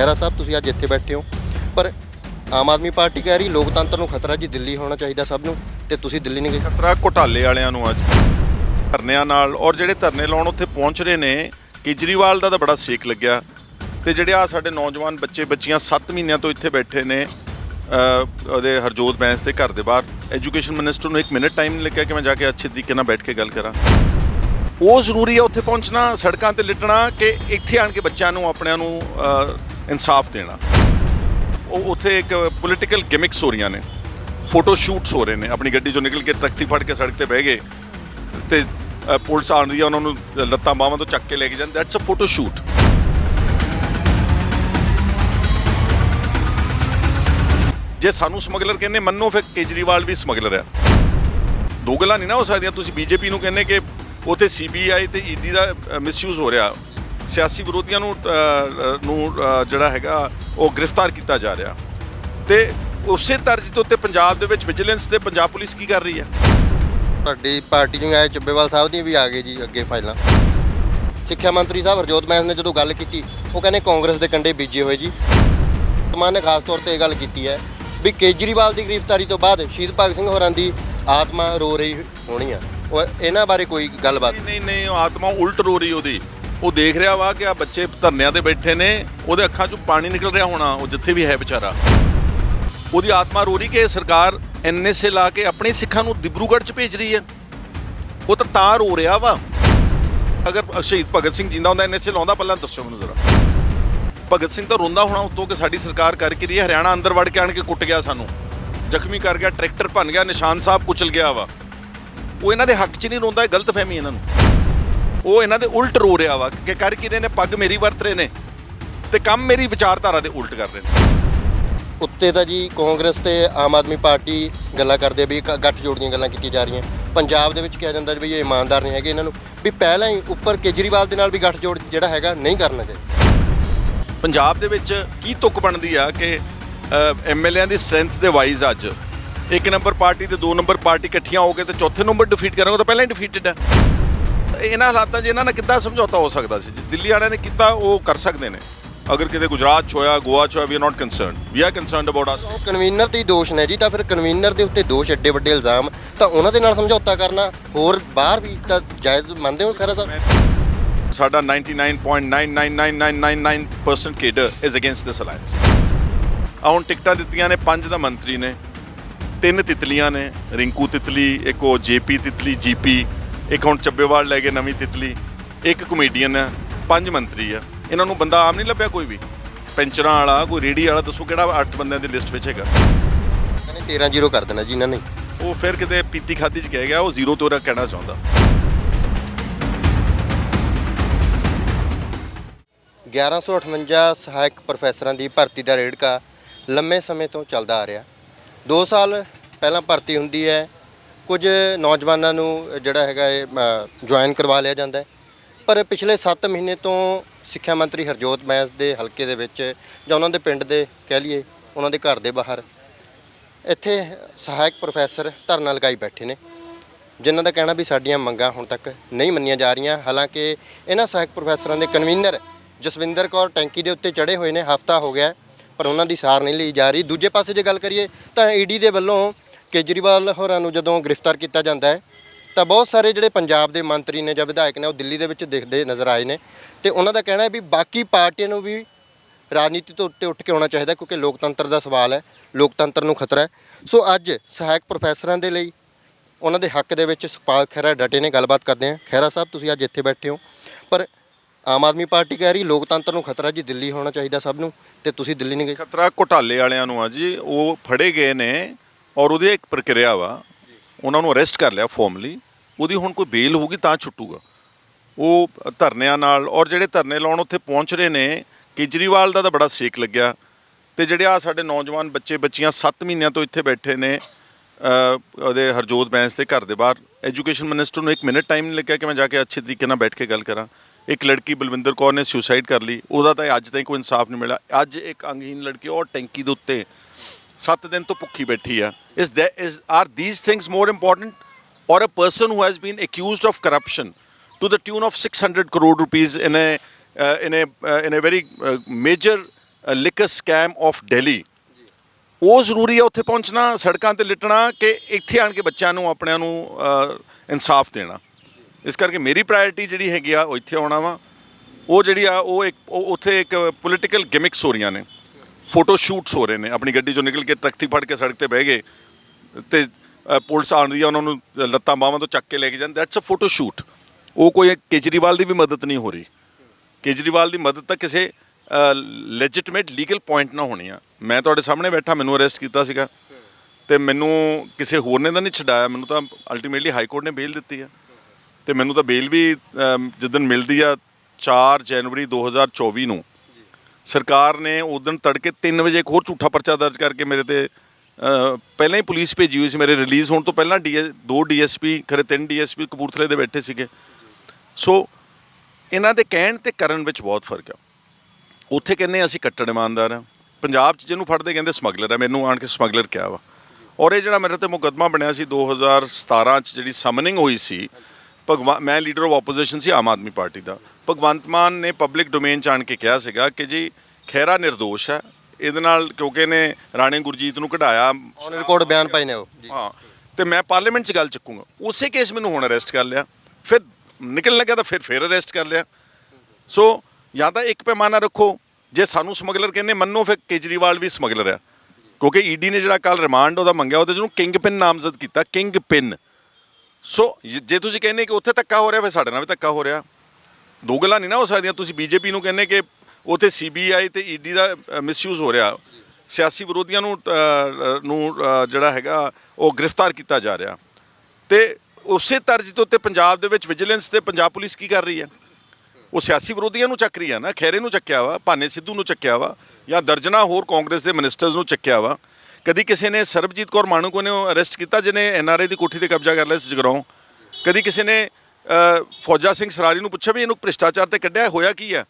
ਖਹਿਰਾ ਸਾਹਿਬ, ਤੁਸੀਂ ਅੱਜ ਇੱਥੇ ਬੈਠੇ ਹੋ। ਪਰ ਆਮ ਆਦਮੀ ਪਾਰਟੀ ਕਹਿ ਰਹੀ, ਲੋਕਤੰਤਰ ਨੂੰ ਖਤਰਾ ਜੀ ਦਿੱਲੀ ਹੋਣਾ ਚਾਹੀਦਾ ਸਭ ਨੂੰ, ਤੇ ਤੁਸੀਂ ਦਿੱਲੀ ਨਹੀਂ ਗਏ। ਖਤਰਾ ਘੁਟਾਲੇ ਵਾਲਿਆਂ ਨੂੰ ਅੱਜ। ਧਰਨਿਆਂ ਨਾਲ, ਔਰ ਜਿਹੜੇ ਧਰਨੇ ਲਾਉਣ ਉੱਥੇ ਪਹੁੰਚ ਰਹੇ ਨੇ, ਕੇਜਰੀਵਾਲ ਦਾ ਤਾਂ ਬੜਾ ਸੇਕ ਲੱਗਿਆ। ਤੇ ਜਿਹੜੇ ਆ ਸਾਡੇ ਨੌਜਵਾਨ ਬੱਚੇ, ਬੱਚੀਆਂ 7 ਮਹੀਨਿਆਂ ਤੋਂ ਇੱਥੇ ਬੈਠੇ ਨੇ ਉਹਦੇ ਹਰਜੋਤ ਬੈਂਸ ਦੇ ਘਰ ਦੇ ਬਾਹਰ। ਐਜੂਕੇਸ਼ਨ ਮਿਨਿਸਟਰ ਨੂੰ 1 ਮਿੰਟ ਟਾਈਮ ਲੱਗਿਆ ਕਿ ਮੈਂ ਜਾ ਕੇ ਅੱਛੇ ਤਰੀਕੇ ਨਾਲ ਬੈਠ ਕੇ ਗੱਲ ਕਰਾਂ। ਉਹ ਜ਼ਰੂਰੀ ਹੈ ਉੱਥੇ ਪਹੁੰਚਣਾ, ਸੜਕਾਂ ਤੇ ਲਿਟਣਾ, ਕਿ ਇੱਥੇ ਆਣ ਕੇ ਬੱਚਿਆਂ ਨੂੰ, ਆਪਣਿਆਂ ਨੂੰ ਇਨਸਾਫ ਦੇਣਾ। ਉਹ ਉੱਥੇ ਇੱਕ ਪੋਲੀਟੀਕਲ ਗਿਮਿਕਸ ਹੋ ਰਹੀਆਂ ਨੇ। ਫੋਟੋ ਸ਼ੂਟਸ ਹੋ ਰਹੇ ਨੇ। ਆਪਣੀ ਗੱਡੀ ਚੋਂ ਨਿਕਲ ਕੇ ਤਖਤੀ ਫੜ ਕੇ ਸੜਕ ਤੇ ਬਹਿ ਗਏ ਤੇ ਅ, ਪੁਲਿਸ ਆਉਂਦੀ ਆ ਉਹਨਾਂ ਨੂੰ ਲੱਤਾਂ ਬਾਹਾਂ ਤੋਂ ਚੱਕ ਕੇ ਲੈ ਕੇ ਜਾਂਦੇ। ਦੈਟਸ ਅ ਫੋਟੋ ਸ਼ੂਟ ਜੇ ਸਾਨੂੰ ਸਮਗਲਰ ਕਹਿੰਦੇ ਮੰਨੋ ਫਿਰ ਕੇਜਰੀਵਾਲ ਵੀ ਸਮਗਲਰ ਹੈ ਦੋ ਗੱਲਾਂ ਨਹੀਂ ਨਾ ਹੋ ਸਕਦੀਆਂ। ਤੁਸੀਂ ਬੀਜੇਪੀ ਨੂੰ ਕਹਿੰਦੇ ਕਿ ਉਥੇ ਸੀਬੀਆਈ ਤੇ ਈਡੀ ਦਾ ਮਿਸਯੂਜ਼ ਹੋ ਰਿਹਾ। ਸਿਆਸੀ ਵਿਰੋਧੀਆਂ ਨੂੰ ਨੂੰ ਜਿਹੜਾ ਹੈਗਾ ਉਹ ਗ੍ਰਿਫਤਾਰ ਕੀਤਾ ਜਾ ਰਿਹਾ। ਤੇ ਉਸੇ ਤਰਜ਼ ਦੇ ਉੱਤੇ ਪੰਜਾਬ ਦੇ ਵਿੱਚ ਵਿਜੀਲੈਂਸ ਤੇ ਪੰਜਾਬ ਪੁਲਿਸ ਕੀ ਕਰ ਰਹੀ ਹੈ? ਤੁਹਾਡੀ ਪਾਰਟੀ ਆਏ ਚੱਬੇਵਾਲ ਸਾਹਿਬ ਦੀਆਂ ਵੀ ਆ ਗਏ ਜੀ ਅੱਗੇ ਫਾਈਲਾਂ। ਸਿੱਖਿਆ ਮੰਤਰੀ ਸਾਹਿਬ ਹਰਜੋਤ ਮੈਮ ਨੇ ਜਦੋਂ ਗੱਲ ਕੀਤੀ ਉਹ ਕਹਿੰਦੇ ਕਾਂਗਰਸ ਦੇ ਕੰਡੇ ਬੀਜੇ ਹੋਏ ਜੀ। ਮਾਨ ਨੇ ਖਾਸ ਤੌਰ ਤੇ ਇਹ ਗੱਲ ਕੀਤੀ ਹੈ ਵੀ ਕੇਜਰੀਵਾਲ ਦੀ ਗ੍ਰਿਫਤਾਰੀ ਤੋਂ ਬਾਅਦ ਸ਼ਹੀਦ ਭਗਤ ਸਿੰਘ ਹੋਰਾਂ ਦੀ ਆਤਮਾ ਰੋ ਰਹੀ ਹੋਣੀ ਆ। ਉਹ ਇਹਨਾਂ ਬਾਰੇ ਕੋਈ ਗੱਲਬਾਤ ਨਹੀਂ ਨਹੀਂ ਨਹੀਂ ਉਹ ਆਤਮਾ ਉਲਟ ਰੋ ਰਹੀ ਉਹਦੀ। ਉਹ ਦੇਖ ਰਿਹਾ ਵਾ ਕਿ ਆ ਬੱਚੇ ਧਰਨਿਆਂ ਤੇ ਬੈਠੇ ਨੇ, ਉਹਦੇ ਅੱਖਾਂ 'ਚੋਂ ਪਾਣੀ ਨਿਕਲ ਰਿਹਾ ਹੋਣਾ, ਉਹ ਜਿੱਥੇ ਵੀ ਹੈ ਵਿਚਾਰਾ। ਉਹਦੀ ਆਤਮਾ ਰੋ ਰਹੀ ਕਿ ਇਹ ਸਰਕਾਰ ਐਨਐਸਏ ਲਾ ਕੇ ਆਪਣੇ ਸਿੱਖਾਂ ਨੂੰ ਦਿਬਰੂਗੜ੍ਹ 'ਚ ਭੇਜ ਰਹੀ ਹੈ। ਉਹ ਤਾਂ ਤਾਂ ਰੋ ਰਿਹਾ ਵਾ। ਅਗਰ ਸ਼ਹੀਦ ਭਗਤ ਸਿੰਘ ਜਿੰਦਾ ਹੁੰਦਾ ਐਨਐਸਏ ਲਾਉਂਦਾ, ਪਹਿਲਾਂ ਦੱਸੋ ਮੈਨੂੰ ਜ਼ਰਾ। ਭਗਤ ਸਿੰਘ ਤਾਂ ਰੋਂਦਾ ਹੋਣਾ ਉਤੋਂ ਕਿ ਸਾਡੀ ਸਰਕਾਰ ਕਰਕੇ ਰਹੀ ਹੈ। ਹਰਿਆਣਾ ਅੰਦਰ ਵੜ ਕੇ ਆਣ ਕੇ ਕੁੱਟ ਗਿਆ ਸਾਨੂੰ। ਜ਼ਖਮੀ ਕਰ ਗਿਆ, ਟਰੈਕਟਰ ਭੰਨ ਗਿਆ, ਨਿਸ਼ਾਨ ਸਾਹਿਬ ਕੁਚਲ ਗਿਆ ਵਾ। ਉਹ ਇਹਨਾਂ ਦੇ ਹੱਕ 'ਚ ਨਹੀਂ ਰੋਂਦਾ, ਇਹ ਗਲਤਫਹਿਮੀ ਇਹਨਾਂ ਨੂੰ। ਉਹ ਇਹਨਾਂ ਦੇ ਉਲਟ ਰੋ ਰਿਹਾ ਵਾ ਕਿ ਕਰ ਕਿਦੇ ਨੇ? ਪੱਗ ਮੇਰੀ ਵਰਤ ਰਹੇ ਨੇ ਤੇ ਕੰਮ ਮੇਰੀ ਵਿਚਾਰਧਾਰਾ ਦੇ ਉਲਟ ਕਰ ਰਹੇ ਨੇ। ਉੱਤੇ ਤਾਂ ਜੀ ਕਾਂਗਰਸ ਤੇ ਆਮ ਆਦਮੀ ਪਾਰਟੀ ਗੱਲਾਂ ਕਰਦੇ ਵੀ ਗੱਠ ਜੋੜ ਦੀਆਂ ਗੱਲਾਂ ਕੀਤੀਆਂ ਜਾ ਰਹੀਆਂ। ਪੰਜਾਬ ਦੇ ਵਿੱਚ ਕਿਹਾ ਜਾਂਦਾ ਵੀ ਇਹ ਇਮਾਨਦਾਰ ਨਹੀਂ ਹੈਗੇ ਇਹਨਾਂ ਨੂੰ। ਵੀ ਪਹਿਲਾਂ ਹੀ ਉੱਪਰ ਕੇਜਰੀਵਾਲ ਦੇ ਨਾਲ ਵੀ ਗੱਠ ਜੋੜ ਜਿਹੜਾ ਹੈਗਾ ਨਹੀਂ ਕਰਨਾ ਚਾਹੀਦਾ। ਪੰਜਾਬ ਦੇ ਵਿੱਚ ਕੀ ਤੁਕ ਬਣਦੀ ਆ ਕਿ ਐਮਐਲਏਆਂ ਦੀ ਸਟਰੈਂਥ ਦੇ ਵਾਈਜ਼ ਅੱਜ। ਇੱਕ ਨੰਬਰ ਪਾਰਟੀ ਤੇ ਦੋ ਨੰਬਰ ਪਾਰਟੀ ਇਕੱਠੀਆਂ ਹੋ ਕੇ ਤੇ ਚੌਥੇ ਨੰਬਰ ਡਿਫੀਟ ਕਰਾਂਗੇ ਤਾਂ ਪਹਿਲਾਂ ਹੀ ਡਿਫੀਟਡ ਆ। ਇਹਨਾਂ ਹਾਲਾਤਾਂ 'ਚ ਇਹਨਾਂ ਨਾਲ ਕਿੱਦਾਂ ਸਮਝੌਤਾ ਹੋ ਸਕਦਾ ਸੀ? ਜੇ ਦਿੱਲੀ ਵਾਲਿਆਂ ਨੇ ਕੀਤਾ ਉਹ ਕਰ ਸਕਦੇ ਨੇ। ਅਗਰ ਕਿਤੇ ਗੁਜਰਾਤ 'ਚ ਹੋਇਆ ਗੋਆ 'ਚ ਹੋਇਆ we are not concerned we are concerned about us ਉਹ ਕਨਵੀਨਰ ਤੇ ਹੀ ਦੋਸ਼ ਨੇ ਜੀ ਤਾਂ ਫਿਰ ਕਨਵੀਨਰ ਦੇ ਉੱਤੇ ਦੋਸ਼ ਐਡੇ ਵੱਡੇ ਇਲਜ਼ਾਮ ਤਾਂ ਉਹਨਾਂ ਦੇ ਨਾਲ ਸਮਝੌਤਾ ਕਰਨਾ ਹੋਰ ਬਾਹਰ ਵੀ ਤਾਂ ਜਾਇਜ਼ ਮੰਨਦੇ ਹੋ ਖਰਾ ਸਾਹਿਬ? ਸਾਡਾ 99.99999% cadre is against this alliance ਹੁਣ ਟਿਕਟਾਂ ਦਿੱਤੀਆਂ ਨੇ ਪੰਜ ਦਾ ਮੰਤਰੀ ਨੇ ਤਿੰਨ ਤਿਤਲੀਆਂ ਨੇ ਰਿੰਕੂ ਤਿਤਲੀ ਇੱਕ ਉਹ ਜੇਪੀ ਤਿਤਲੀ ਜੀਪੀ ਇੱਕ ਹੁਣ ਚੱਬੇਵਾਲ ਲੈ ਗਏ ਨਵੀਂ ਤਿਤਲੀ ਇੱਕ ਕਮੇਡੀਅਨ ਹੈ ਪੰਜ ਮੰਤਰੀ ਆ ਇਹਨਾਂ ਨੂੰ ਬੰਦਾ ਆਮ ਨਹੀਂ ਲੱਭਿਆ ਕੋਈ ਵੀ। ਪੈਂਚਰਾਂ ਵਾਲਾ ਕੋਈ ਰੇੜੀ ਵਾਲਾ ਦੱਸੋ ਕਿਹੜਾ ਅੱਠ ਬੰਦਿਆਂ ਦੀ ਲਿਸਟ ਵਿੱਚ ਹੈਗਾ? ਕਹਿੰਦੇ 13 ਜ਼ੀਰੋ ਕਰ ਦੇਣਾ ਜੀ ਇਹਨਾਂ ਨੇ। ਉਹ ਫਿਰ ਕਿਤੇ ਪੀਤੀ ਖਾਦੀ ਚ ਕਹਿ ਗਿਆ ਉਹ ਜ਼ੀਰੋ ਤੋਂ ਕਹਿਣਾ ਚਾਹੁੰਦਾ। 1158 ਸਹਾਇਕ ਪ੍ਰੋਫੈਸਰਾਂ ਦੀ ਭਰਤੀ ਦਾ ਰੇੜਕਾ ਲੰਮੇ ਸਮੇਂ ਤੋਂ ਚੱਲਦਾ ਆ ਰਿਹਾ। 2 ਸਾਲ ਪਹਿਲਾਂ ਭਰਤੀ ਹੁੰਦੀ ਹੈ ਕੁਝ ਨੌਜਵਾਨਾਂ ਨੂੰ ਜਿਹੜਾ ਹੈਗਾ ਇਹ ਜੁਆਇਨ ਕਰਵਾ ਲਿਆ ਜਾਂਦਾ ਪਰ ਪਿਛਲੇ 7 ਮਹੀਨੇ ਤੋਂ ਸਿੱਖਿਆ ਮੰਤਰੀ ਹਰਜੋਤ ਮੈਂਸ ਦੇ ਹਲਕੇ ਦੇ ਵਿੱਚ ਜਾਂ ਉਹਨਾਂ ਦੇ ਪਿੰਡ ਦੇ ਕਹਿ ਲਈਏ, ਉਹਨਾਂ ਦੇ ਘਰ ਦੇ ਬਾਹਰ ਇੱਥੇ ਸਹਾਇਕ ਪ੍ਰੋਫੈਸਰ ਧਰਨਾ ਲਗਾਈ ਬੈਠੇ ਨੇ, ਜਿਨ੍ਹਾਂ ਦਾ ਕਹਿਣਾ ਵੀ ਸਾਡੀਆਂ ਮੰਗਾਂ ਹੁਣ ਤੱਕ ਨਹੀਂ ਮੰਨੀਆਂ ਜਾ ਰਹੀਆਂ। ਹਾਲਾਂਕਿ ਇਹਨਾਂ ਸਹਾਇਕ ਪ੍ਰੋਫੈਸਰਾਂ ਦੇ ਕਨਵੀਨਰ ਜਸਵਿੰਦਰ ਕੌਰ ਟੈਂਕੀ ਦੇ ਉੱਤੇ ਚੜੇ ਹੋਏ ਨੇ, ਹਫਤਾ ਹੋ ਗਿਆ, ਪਰ ਉਹਨਾਂ ਦੀ ਸਾਰ ਨਹੀਂ ਲਈ ਜਾ ਰਹੀ। ਦੂਜੇ ਪਾਸੇ ਜੇ ਗੱਲ ਕਰੀਏ, ਤਾਂ ਈਡੀ ਦੇ ਵੱਲੋਂ ਕੇਜਰੀਵਾਲ ਹੋਰਾਂ ਨੂੰ ਜਦੋਂ ਗ੍ਰਿਫਤਾਰ ਕੀਤਾ ਜਾਂਦਾ ਹੈ, ਤਾਂ ਬਹੁਤ ਸਾਰੇ ਜਿਹੜੇ ਪੰਜਾਬ ਦੇ ਮੰਤਰੀ ਨੇ ਜਾਂ ਵਿਧਾਇਕ ਨੇ ਉਹ ਦਿੱਲੀ ਦੇ ਵਿੱਚ ਦਿਖਦੇ ਨਜ਼ਰ ਆਏ ਨੇ ਤੇ ਉਹਨਾਂ ਦਾ ਕਹਿਣਾ ਹੈ ਵੀ ਬਾਕੀ ਪਾਰਟੀਆਂ ਨੂੰ ਵੀ ਰਾਜਨੀਤੀ ਤੋਂ ਉੱਤੇ ਉੱਠ ਕੇ ਆਉਣਾ ਚਾਹੀਦਾ ਕਿਉਂਕਿ ਲੋਕਤੰਤਰ ਦਾ ਸਵਾਲ ਹੈ, ਲੋਕਤੰਤਰ ਨੂੰ ਖਤਰਾ ਹੈ। ਸੋ ਅੱਜ ਸਹਾਇਕ ਪ੍ਰੋਫੈਸਰਾਂ ਦੇ ਲਈ ਉਹਨਾਂ ਦੇ ਹੱਕ ਦੇ ਵਿੱਚ ਸੁਖਪਾਲ ਖਹਿਰਾ ਡਟੇ ਨੇ, ਗੱਲਬਾਤ ਕਰਦੇ ਹਾਂ। ਖਹਿਰਾ ਸਾਹਿਬ, ਤੁਸੀਂ ਅੱਜ ਇੱਥੇ ਬੈਠੇ ਹੋ। ਪਰ ਆਮ ਆਦਮੀ ਪਾਰਟੀ ਕਹਿ ਰਹੀ, ਲੋਕਤੰਤਰ ਨੂੰ ਖਤਰਾ ਜੀ, ਦਿੱਲੀ ਹੋਣਾ ਚਾਹੀਦਾ ਸਭ ਨੂੰ ਤੇ ਤੁਸੀਂ ਦਿੱਲੀ ਨਹੀਂ ਗਏ। ਖਤਰਾ ਘੁਟਾਲੇ ਵਾਲਿਆਂ ਨੂੰ ਆ ਜੀ, ਉਹ ਫੜੇ ਗਏ ਨੇ ਔਰ ਉਹਦੀ ਇੱਕ ਪ੍ਰਕਿਰਿਆ ਵਾ, ਉਹਨਾਂ ਨੂੰ ਅਰੈਸਟ ਕਰ ਲਿਆ ਫਾਰਮਲੀ ਉਹਦੀ ਹੁਣ ਕੋਈ ਬੇਲ ਹੋਊਗੀ ਤਾਂ ਛੁੱਟੂਗਾ। ਉਹ ਧਰਨਿਆਂ ਨਾਲ ਔਰ ਜਿਹੜੇ ਧਰਨੇ ਲਾਉਣ ਉੱਥੇ ਪਹੁੰਚ ਰਹੇ ਨੇ, ਕੇਜਰੀਵਾਲ ਦਾ ਤਾਂ ਬੜਾ ਸੇਕ ਲੱਗਿਆ। ਤੇ ਜਿਹੜੇ ਆ ਸਾਡੇ ਨੌਜਵਾਨ ਬੱਚੇ, ਬੱਚੀਆਂ 7 ਮਹੀਨਿਆਂ ਤੋਂ ਇੱਥੇ ਬੈਠੇ ਨੇ ਉਹਦੇ ਹਰਜੋਤ ਬੈਂਸ ਦੇ ਘਰ ਦੇ ਬਾਹਰ ਐਜੂਕੇਸ਼ਨ ਮਿਨਿਸਟਰ ਨੂੰ 1 ਮਿੰਟ ਟਾਈਮ ਨਹੀਂ ਲੱਗਿਆ ਕਿ ਮੈਂ ਜਾ ਕੇ ਅੱਛੇ ਤਰੀਕੇ ਨਾਲ ਬੈਠ ਕੇ ਗੱਲ ਕਰਾਂ। ਇੱਕ ਲੜਕੀ ਬਲਵਿੰਦਰ ਕੌਰ ਨੇ ਸੁਸਾਈਡ ਕਰ ਲਈ, ਉਹਦਾ ਤਾਂ ਅੱਜ ਤਾਈਂ ਕੋਈ ਇਨਸਾਫ ਨਹੀਂ ਮਿਲਿਆ। ਅੱਜ ਇੱਕ ਅੰਗਹੀਨ ਲੜਕੀ, ਉਹ ਟੈਂਕੀ ਦੇ ਉੱਤੇ 7 ਦਿਨ ਤੋਂ ਭੁੱਖੀ ਬੈਠੀ ਆ। Is is are these things more important or a person who has been accused of corruption to the tune of 600 crore rupees in a uh, in a uh, in a liquor scam of Delhi ਉਹ ਜ਼ਰੂਰੀ ਹੈ ਉੱਥੇ ਪਹੁੰਚਣਾ ਸੜਕਾਂ ਤੇ ਲਿਟਣਾ ਕਿ ਇੱਥੇ ਆਣ ਕੇ ਬੱਚਿਆਂ ਨੂੰ ਆਪਣਿਆਂ ਨੂੰ ਇਨਸਾਫ ਦੇਣਾ। ਇਸ ਕਰਕੇ ਮੇਰੀ ਪ੍ਰਾਇੋਰਟੀ ਜਿਹੜੀ ਹੈਗੀ ਆ ਉਹ ਇੱਥੇ ਆਉਣਾ ਵਾ। ਉਹ ਜਿਹੜੀ ਆ ਉਹ ਇੱਕ ਉਹ ਉੱਥੇ ਇੱਕ ਪੋਲੀਟੀਕਲ ਗਿਮਿਕਸ ਹੋ ਰਹੀਆਂ ਨੇ। ਫੋਟੋ ਸ਼ੂਟਸ ਹੋ ਰਹੇ ਨੇ। ਆਪਣੀ ਗੱਡੀ ਚੋਂ ਨਿਕਲ ਕੇ ਤਖਤੀ ਫੜ ਕੇ ਸੜਕ ਤੇ ਬਹਿ ਗਏ ਤੇ ਪੁਲਿਸ ਆਉਂਦੀ ਆ ਉਹਨਾਂ ਨੂੰ ਲੱਤਾਂ ਬਾਹਾਂ ਤੋਂ ਚੱਕ ਕੇ ਲੈ ਕੇ ਜਾਂਦੇ। ਦੈਟਸ ਅ ਫੋਟੋ ਸ਼ੂਟ ਉਹ ਕੋਈ ਕੇਜਰੀਵਾਲ ਦੀ ਵੀ ਮਦਦ ਨਹੀਂ ਹੋ ਰਹੀ। ਕੇਜਰੀਵਾਲ ਦੀ ਮਦਦ ਤਾਂ ਕਿਸੇ ਲੈਜਿਟਿਮੇਟ ਲੀਗਲ ਪੁਆਇੰਟ ਨਾਲ ਹੋਣੀ ਆ। ਮੈਂ ਤੁਹਾਡੇ ਸਾਹਮਣੇ ਬੈਠਾ ਮੈਨੂੰ ਅਰੈਸਟ ਕੀਤਾ ਸੀਗਾ। ਤੇ ਮੈਨੂੰ ਕਿਸੇ ਹੋਰ ਨੇ ਤਾਂ ਨਹੀਂ ਛਡਾਇਆ। ਮੈਨੂੰ ਤਾਂ ਅਲਟੀਮੇਟਲੀ ਹਾਈ ਕੋਰਟ ਨੇ ਬੇਲ ਦਿੱਤੀ ਆ। ਤੇ ਮੈਨੂੰ ਤਾਂ ਬੇਲ ਵੀ ਅਮ, ਜਿੱਦਣ ਮਿਲਦੀ ਆ 4 ਜਨਵਰੀ 2024 ਨੂੰ। ਸਰਕਾਰ ਨੇ ਉਦੋਂ ਤੜਕੇ 3 ਵਜੇ ਇੱਕ ਹੋਰ ਝੂਠਾ ਪਰਚਾ ਦਰਜ ਕਰਕੇ ਮੇਰੇ ਤੇ ਪਹਿਲਾਂ ਹੀ ਪੁਲਿਸ ਭੇਜੀ ਹੋਈ ਸੀ ਮੇਰੇ ਰਿਲੀਜ਼ ਹੋਣ ਤੋਂ ਪਹਿਲਾਂ ਡੀ ਦੋ ਡੀਐਸਪੀ ਖਰੇ ਤਿੰਨ ਡੀਐਸਪੀ ਕਪੂਰਥਲੇ ਦੇ ਬੈਠੇ ਸੀਗੇ। ਸੋ ਇਹਨਾਂ ਦੇ ਕਹਿਣ ਤੇ ਕਰਨ ਵਿੱਚ ਬਹੁਤ ਫ਼ਰਕ ਆ। ਉੱਥੇ ਕਹਿੰਦੇ ਅਸੀਂ ਕੱਟੜ ਇਮਾਨਦਾਰ ਆ। ਪੰਜਾਬ 'ਚ ਜਿਹਨੂੰ ਫੜਦੇ ਕਹਿੰਦੇ ਸਮਗਲਰ ਆ। ਮੈਨੂੰ ਆਣ ਕੇ ਸਮਗਲਰ ਕਿਹਾ ਵਾ। ਔਰ ਇਹ ਜਿਹੜਾ ਮੇਰੇ ਤੇ ਮੁਕੱਦਮਾ ਬਣਿਆ ਸੀ 2017 'ਚ ਜਿਹੜੀ ਸਮਨਿੰਗ ਹੋਈ ਸੀ ਭਗਵਾ ਮੈਂ ਲੀਡਰ ਆਫ ਆਪੋਜੀਸ਼ਨ ਸੀ ਆਮ ਆਦਮੀ ਪਾਰਟੀ ਦਾ। ਭਗਵੰਤ ਮਾਨ ਨੇ ਪਬਲਿਕ ਡੋਮੇਨ 'ਚ ਆਣ ਕੇ ਕਿਹਾ ਸੀਗਾ ਕਿ ਜੀ ਖਹਿਰਾ ਨਿਰਦੋਸ਼ ਹੈ। ਇਹਦੇ ਨਾਲ ਕਿਉਂਕਿ ਇਹਨੇ ਰਾਣੇ ਗੁਰਜੀਤ ਨੂੰ ਕਢਾਇਆ। ਔਨ ਰਿਕਾਰਡ ਬਿਆਨ ਪਾਏ ਨੇ ਉਹ ਹਾਂ। ਤੇ ਮੈਂ ਪਾਰਲੀਮੈਂਟ 'ਚ ਗੱਲ ਚੱਕੂਗਾ। ਉਸੇ ਕੇਸ ਮੈਨੂੰ ਹੁਣ ਅਰੈਸਟ ਕਰ ਲਿਆ। ਫਿਰ ਨਿਕਲਣ ਲੱਗਾ ਤਾਂ ਫਿਰ ਫਿਰ ਅਰੈਸਟ ਕਰ ਲਿਆ। ਸੋ ਜਾਂ ਤਾਂ ਇੱਕ ਪੈਮਾਨਾ ਰੱਖੋ। ਜੇ ਸਾਨੂੰ ਸਮਗਲਰ ਕਹਿੰਦੇ ਮੰਨੋ ਫਿਰ ਕੇਜਰੀਵਾਲ ਵੀ ਸਮਗਲਰ ਆ। ਕਿਉਂਕਿ ਈਡੀ ਨੇ ਜਿਹੜਾ ਕੱਲ ਰਿਮਾਂਡ ਉਹਦਾ ਮੰਗਿਆ ਉਹਦੇ 'ਚ ਉਹਨੂੰ ਕਿੰਗ ਪਿਨ ਨਾਮਜ਼ਦ ਕੀਤਾ। ਕਿੰਗ ਪਿਨ ਸੋ ਜ- ਜੇ ਤੁਸੀਂ ਕਹਿੰਦੇ ਕਿ ਉੱਥੇ ਧੱਕਾ ਹੋ ਰਿਹਾ ਫਿਰ ਸਾਡੇ ਨਾਲ ਵੀ ਧੱਕਾ ਹੋ ਰਿਹਾ। ਦੋ ਗੱਲਾਂ ਨਹੀਂ ਨਾ ਹੋ ਸਕਦੀਆਂ। ਤੁਸੀਂ ਬੀਜੇਪੀ ਨੂੰ ਕਹਿੰਦੇ ਕਿ ਉੱਥੇ ਸੀਬੀਆਈ ਤੇ ਈਡੀ ਦਾ ਮਿਸਯੂਜ਼ ਹੋ ਰਿਹਾ। ਸਿਆਸੀ ਵਿਰੋਧੀਆਂ ਨੂੰ ਅ, ਨੂੰ ਅ, ਜਿਹੜਾ ਹੈਗਾ ਉਹ ਗ੍ਰਿਫਤਾਰ ਕੀਤਾ ਜਾ ਰਿਹਾ। ਤੇ ਉਸੇ ਤਰਜ਼ ਦੇ ਉੱਤੇ ਪੰਜਾਬ ਦੇ ਵਿੱਚ ਵਿਜੀਲੈਂਸ ਤੇ ਪੰਜਾਬ ਪੁਲਿਸ ਕੀ ਕਰ ਰਹੀ ਹੈ? ਉਹ ਸਿਆਸੀ ਵਿਰੋਧੀਆਂ ਨੂੰ ਚੱਕ ਰਹੀ ਹੈ ਨਾ? ਖੈਰੇ ਨੂੰ ਚੱਕਿਆ ਵਾ ਭਾਨੇ ਸਿੱਧੂ ਨੂੰ ਚੱਕਿਆ ਵਾ ਜਾਂ ਦਰਜਨਾ ਹੋਰ ਕਾਂਗਰਸ ਦੇ ਮਿਨਿਸਟਰਸ ਨੂੰ ਚੱਕਿਆ ਵਾ। ਕਦੀ ਕਿਸੇ ਨੇ ਸਰਬਜੀਤ ਕੌਰ ਮਾਣੂਕੋ ਨੇ ਅਰੈਸਟ ਕੀਤਾ, ਜਿਹਨੇ ਐਨਆਰਆਈ ਦੀ ਕੋਠੀ ਤੇ ਕਬਜ਼ਾ ਕਰ ਲਿਆ ਸੀ ਜਗਰਾਉਂ। ਕਦੀ ਕਿਸੇ ਨੇ ਫੌਜਾ ਸਿੰਘ ਸਰਾਰੀ ਨੂੰ ਪੁੱਛਿਆ ਵੀ ਇਹਨੂੰ ਭ੍ਰਿਸ਼ਟਾਚਾਰ ਤੇ ਕੱਢਿਆ, ਹੋਇਆ ਕੀ ਆ?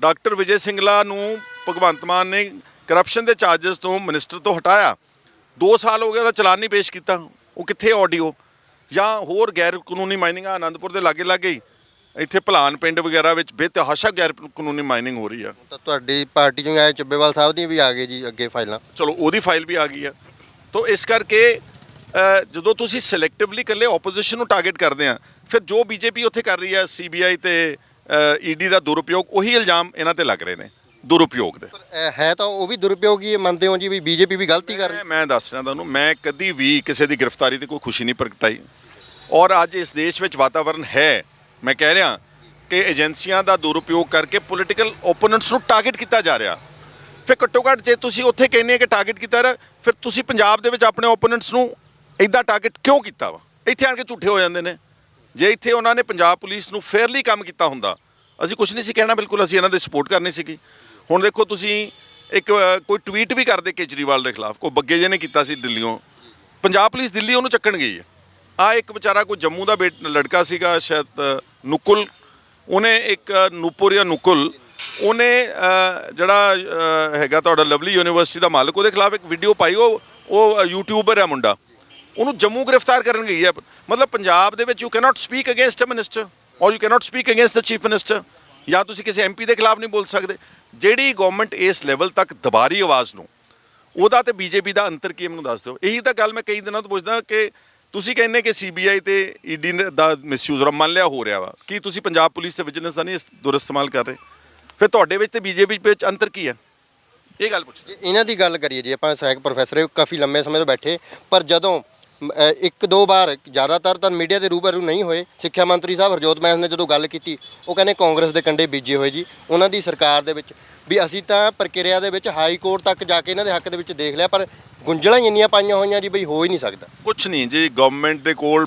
ਡਾਕਟਰ ਵਿਜੇ ਸਿੰਗਲਾ ਨੂੰ ਭਗਵੰਤ ਮਾਨ ਨੇ ਕਰਪਸ਼ਨ ਦੇ ਚਾਰजेस ਤੋਂ ਮਿਨਿਸਟਰ ਤੋਂ ਹਟਾਇਆ। 2 ਸਾਲ ਹੋ ਗਏ ਉਹਦਾ ਚਲਾਨ ਨਹੀਂ ਪੇਸ਼ ਕੀਤਾ। ਉਹ ਕਿੱਥੇ ਆਡੀਓ ਜਾਂ ਹੋਰ ਗੈਰ ਕਾਨੂੰਨੀ ਮਾਈਨਿੰਗ ਆ ਆਨੰਦਪੁਰ ਦੇ ਲਾਗੇ ਲਾਗੇ ਹੀ। ਇੱਥੇ ਭਲਾਨ ਪਿੰਡ ਵਗੈਰਾ ਵਿੱਚ ਬੇਤਹਾਸ਼ਾ ਗੈਰ ਕਾਨੂੰਨੀ ਮਾਈਨਿੰਗ ਹੋ ਰਹੀ ਆ। ਤਾਂ ਤੁਹਾਡੀ ਪਾਰਟੀ ਚੋਂ ਆਏ ਚੱਬੇਵਾਲ ਸਾਹਿਬ ਦੀਆਂ ਵੀ ਆ ਗਏ ਜੀ ਅੱਗੇ ਫਾਈਲਾਂ। ਚਲੋ ਉਹਦੀ ਫਾਈਲ ਵੀ ਆ ਗਈ ਆ। ਤੋਂ ਇਸ ਕਰਕੇ ਅ, ਜਦੋਂ ਤੁਸੀਂ ਸਿਲੈਕਟਿਵਲੀ ਇਕੱਲੇ ਆਪੋਜੀਸ਼ਨ ਨੂੰ ਟਾਰਗੇਟ ਕਰਦੇ ਆ ਫਿਰ ਜੋ ਬੀਜੇਪੀ ਉੱਥੇ ਕਰ ਰਹੀ ਹੈ ਸੀਬੀਆਈ ਤੇ ਈਡੀ ਦਾ ਦੁਰਉਪਯੋਗ ਉਹੀ ਇਲਜ਼ਾਮ ਇਹਨਾਂ ਤੇ ਲੱਗ ਰਹੇ ਨੇ ਦੁਰਉਪਯੋਗ ਦੇ। ਇਹ ਹੈ ਤਾਂ ਉਹ ਵੀ ਦੁਰਉਪਯੋਗ ਹੀ ਹੈ, ਮੰਨਦੇ ਹੋ ਜੀ ਵੀ ਬੀਜੇਪੀ ਵੀ ਗਲਤੀ ਕਰ ਰਹੀ ਮੈਂ ਮੈਂ ਦੱਸ ਰਿਹਾ ਤੁਹਾਨੂੰ ਮੈਂ ਕਦੀ ਵੀ ਕਿਸੇ ਦੀ ਗ੍ਰਿਫਤਾਰੀ ਤੇ ਕੋਈ ਖੁਸ਼ੀ ਨਹੀਂ ਪ੍ਰਗਟਾਈ। ਔਰ ਅੱਜ ਇਸ ਦੇਸ਼ ਵਿੱਚ ਵਾਤਾਵਰਣ ਹੈ ਮੈਂ ਕਹਿ ਰਿਹਾ ਕਿ ਏਜੰਸੀਆਂ ਦਾ ਦੁਰਉਪਯੋਗ ਕਰਕੇ ਪੋਲੀਟੀਕਲ ਓਪੋਨੈਂਟਸ ਨੂੰ ਟਾਰਗੇਟ ਕੀਤਾ ਜਾ ਰਿਹਾ। ਫਿਰ ਘੱਟੋ ਘੱਟ ਜੇ ਤੁਸੀਂ ਉੱਥੇ ਕਹਿੰਦੇ ਕਿ ਟਾਰਗੇਟ ਕੀਤਾ ਰਿਹਾ, ਫਿਰ ਤੁਸੀਂ ਪੰਜਾਬ ਦੇ ਵਿੱਚ ਆਪਣੇ ਓਪੋਨੈਂਟਸ ਨੂੰ ਇਦਾਂ ਟਾਰਗੇਟ ਕਿਉਂ ਕੀਤਾ ਵਾ? ਇੱਥੇ ਆਣ ਕੇ ਝੂਠੇ ਹੋ ਜਾਂਦੇ ਨੇ। ਜੇ ਇੱਥੇ ਉਹਨਾਂ ਨੇ ਪੰਜਾਬ ਪੁਲਿਸ ਨੂੰ ਫੇਅਰਲੀ ਕੰਮ ਕੀਤਾ ਹੁੰਦਾ, ਅਸੀਂ ਕੁਝ ਨਹੀਂ ਸੀ ਕਹਿਣਾ, ਬਿਲਕੁਲ ਅਸੀਂ ਇਹਨਾਂ ਦੇ ਸਪੋਰਟ ਕਰਨੀ ਸੀਗੀ। ਹੁਣ ਦੇਖੋ ਤੁਸੀਂ ਇੱਕ ਕੋਈ ਟਵੀਟ ਵੀ ਕਰਦੇ ਕੇਜਰੀਵਾਲ ਦੇ ਖਿਲਾਫ, ਕੋਈ ਬੱਗੇ ਜੇ ਨੇ ਕੀਤਾ ਸੀ ਦਿੱਲੀੋਂ ਪੰਜਾਬ ਪੁਲਿਸ ਦਿੱਲੀ ਉਹਨੂੰ ਚੱਕਣ ਗਈ ਹੈ। ਆ ਇੱਕ ਵਿਚਾਰਾ ਕੋਈ ਜੰਮੂ ਦਾ ਬੇਟ ਲੜਕਾ ਸੀਗਾ ਸ਼ਾਇਦ ਨੁਕੁਲ। ਉਹਨੇ ਇੱਕ ਅ, ਨੂਪੁਰ ਜਾਂ ਨੁਕੁਲ ਉਹਨੇ ਜਿਹੜਾ ਹੈਗਾ ਤੁਹਾਡਾ ਲਵਲੀ ਯੂਨੀਵਰਸਿਟੀ ਦਾ ਮਾਲਕ ਉਹਦੇ ਖਿਲਾਫ ਇੱਕ ਵੀਡੀਓ ਪਾਈ ਉਹ ਉਹ ਯੂਟਿਊਬਰ ਹੈ ਮੁੰਡਾ। ਉਹਨੂੰ ਜੰਮੂ ਗ੍ਰਿਫਤਾਰ ਕਰਨ ਗਈ ਹੈ। ਮਤਲਬ ਪੰਜਾਬ ਦੇ ਵਿੱਚ you cannot speak against a minister or you cannot speak against the chief minister ਜਾਂ ਤੁਸੀਂ ਕਿਸੇ ਐਮਪੀ ਦੇ ਖਿਲਾਫ ਨਹੀਂ ਬੋਲ ਸਕਦੇ। ਜਿਹੜੀ ਗਵਰਨਮੈਂਟ ਇਸ ਲੈਵਲ ਤੱਕ ਦਬਾ ਰਹੀ ਆਵਾਜ਼ ਨੂੰ ਉਹਦਾ ਤੇ ਬੀਜੇਪੀ ਦਾ ਅੰਤਰ ਕੀ ਮੈਨੂੰ ਦੱਸ ਦਿਓ। ਇਹੀ ਤਾਂ ਗੱਲ ਮੈਂ ਕਈ ਦਿਨਾਂ ਤੋਂ ਪੁੱਛਦਾ ਕਿ ਤੁਸੀਂ ਕਹਿੰਦੇ ਕਿ ਸੀਬੀਆਈ ਤੇ ਈਡੀ ਦਾ ਮਿਸਯੂਜ਼ ਮੰਨ ਲਿਆ ਹੋ ਰਿਹਾ ਵਾ। ਕੀ ਤੁਸੀਂ ਪੰਜਾਬ ਪੁਲਿਸ ਤੇ ਵਿਜੀਲੈਂਸ ਦਾ ਨਹੀਂ ਇਸ ਦੁਰ ਇਸਤੇਮਾਲ ਕਰ ਰਹੇ? ਫਿਰ ਤੁਹਾਡੇ ਵਿੱਚ ਤੇ ਬੀਜੇਪੀ ਵਿੱਚ ਅੰਤਰ ਕੀ ਹੈ? ਇਹ ਗੱਲ ਪੁੱਛ। ਜੇ, ਇਹਨਾਂ ਦੀ ਗੱਲ ਕਰੀਏ ਜੀ, ਆਪਾਂ ਸਹਾਇਕ ਪ੍ਰੋਫੈਸਰ ਕਾਫੀ ਲੰਮੇ ਸਮੇਂ ਤੋਂ ਬੈਠੇ, ਪਰ ਜਦੋਂ ਅ, ਇੱਕ ਦੋ ਵਾਰ ਜ਼ਿਆਦਾਤਰ ਤਾਂ ਮੀਡੀਆ ਦੇ ਰੂਬਰੂ ਨਹੀਂ ਹੋਏ। ਸਿੱਖਿਆ ਮੰਤਰੀ ਸਾਹਿਬ ਹਰਜੋਤ ਮੈਸ ਨੇ ਜਦੋਂ ਗੱਲ ਕੀਤੀ ਉਹ ਕਹਿੰਦੇ ਕਾਂਗਰਸ ਦੇ ਕੰਡੇ ਬੀਜੇ ਹੋਏ ਜੀ। ਉਹਨਾਂ ਦੀ ਸਰਕਾਰ ਦੇ ਵਿੱਚ ਵੀ ਅਸੀਂ ਤਾਂ ਪ੍ਰਕਿਰਿਆ ਦੇ ਵਿੱਚ ਹਾਈ ਕੋਰਟ ਤੱਕ ਜਾ ਕੇ ਇਹਨਾਂ ਦੇ ਹੱਕ ਦੇ ਵਿੱਚ ਦੇਖ ਲਿਆ ਪਰ ਗੁੰਝਲਾਂ ਹੀ ਇੰਨੀਆਂ ਪਾਈਆਂ ਹੋਈਆਂ ਜੀ ਬਈ ਹੋ ਹੀ ਨਹੀਂ ਸਕਦਾ। ਕੁਛ ਨਹੀਂ ਜੀ ਗਵਰਨਮੈਂਟ ਦੇ ਕੋਲ